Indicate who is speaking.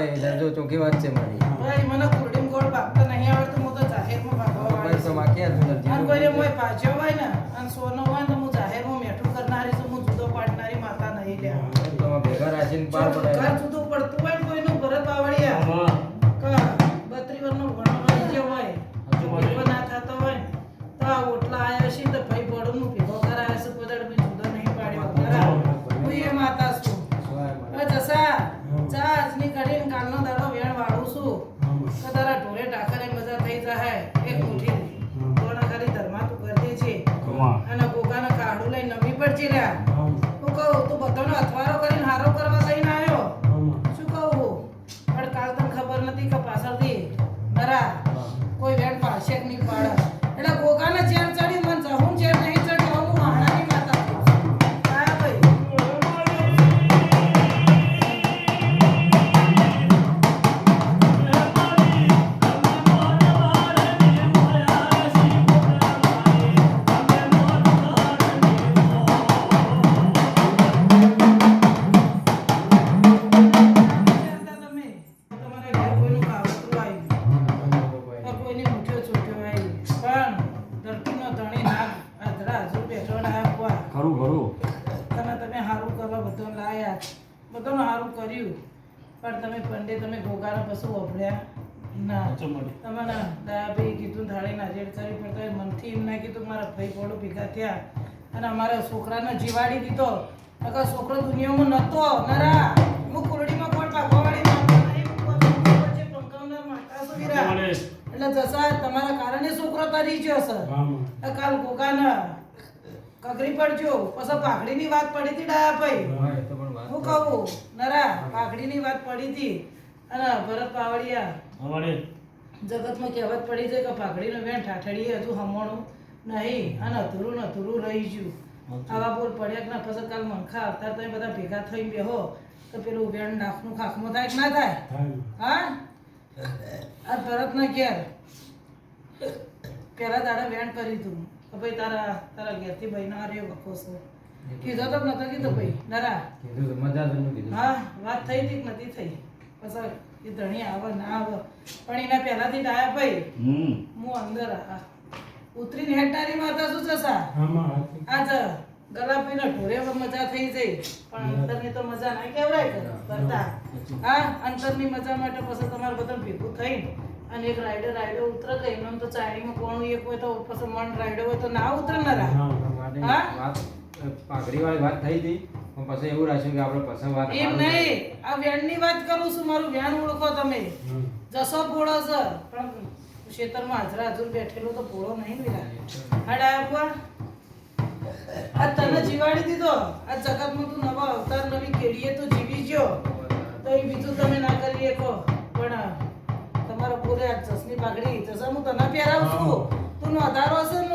Speaker 1: આવે ધંધો તો કેવા છે મારી.
Speaker 2: મને કુરડીમ ગોળ ભાગતા નહીં આવડતું હું તો જાહેરમાં
Speaker 1: ભાઈ તો માં ક્યાં તું
Speaker 2: અને કોઈને મોય પાછો હોય ને અને સોનો હોય ને તો હું જાહેરમાં મેઠું કરનારી છું હું જુદો પાડનારી માતા નહીં લે
Speaker 1: તો ભેગા રાખીને પાર પડાય.
Speaker 2: જુદું તું બધાનો અથવારો કરીને હારો કરવા લઈને આવ્યો? શું કહું પણ કાલ તને ખબર નથી કે પાછળથી નરા કોઈ વેણ પાડશે કે નહીં પાડે? કર્યું. પણ તમે પંડે તમે ગોગાના પશુ વભળ્યા ના. તમને દયાભાઈ કીધું થાળી નાજેડ કરી પણ તમે મનથી એમ ના કીધું મારા ભાઈ પોડો ભેગા થયા. અને અમારા છોકરાને જીવાડી દીધો. નકર છોકરો દુનિયામાં નતો નરા. હું કુરડીમાં કોણ વીરા. એટલે જસા તમારા કારણે છોકરો તરી ગયો સર કાલ કોકાના કકરી પડજો. પછી પાઘડીની વાત પડી હતી ડાયા ભાઈ
Speaker 1: હા,
Speaker 2: કહું નરા પાઘડીની વાત પડી હતી. અને ભરત પાવડિયા જગતમાં કહેવત પડી છે કે પાઘડીનો વેણ ઠાઠડીએ હજુ હમણું નહીં અને અધૂરું ને અધૂરું રહી ગયું. આવા બોલ પડ્યા ના? પછી કાલ મંખા આવતા તમે બધા ભેગા થઈને બેહો. તો પેલું વેણ નાખનું ખાખમાં થાય કે ના થાય? હા? આ ભરતના ઘેર. પેલા તારા વેણ કરી તું કે ભાઈ તારા તારા ઘેરથી ભાઈ ના રહ્યો વખો છો. કીધો તો નતો કીધો ભાઈ. નરા.
Speaker 1: કીધું તો મજા તો કીધું.
Speaker 2: હા વાત થઈ હતી કે નથી થઈ? પછી એ ધણી આવે ના આવે. પણ એના પહેલાથી ડાયા ભાઈ.
Speaker 3: હમ.
Speaker 2: હું અંદર આ ઉતરીને હેઠારી માતા શું જસા આજ ગલાપીને ઢોરે મજા થઈ જાય. પણ અંતરની તો મજા ના કેવડાય કરતા. હા અંતરની મજા માટે પછી તમારે બધા ભેગું થઈને અને એક રાઈડર રાઈડર ઉતરે ગઈ એમને તો ચારીમાં કોણ એક હોય તો પછી મન રાઈડર હોય તો ના ઉતરે ના રા હા?
Speaker 1: વાત પાઘડી વાળી વાત થઈ હતી પણ પછી એવું રાખ્યું કે આપણે પછી વાત
Speaker 2: એમ નહીં. આ વેણની વાત કરું છું મારું વેણ ઓળખો તમે. જસો પોળો છે પણ ખેતરમાં હાજરા હાજર બેઠેલો તો પોળો નહીં વિરા હાડા આપવા આ તને જીવાડી દીધો? આ જગતમાં તું નવા અવતાર નવી કેડીએ તો જીવી ગયો. તો એ બીજું તમે ના કરી શકો પણ તમારો પૂરે આ જસની પાઘડી જસા હું તને પહેરાવું છું. તું નોધારો છે હશે નહીં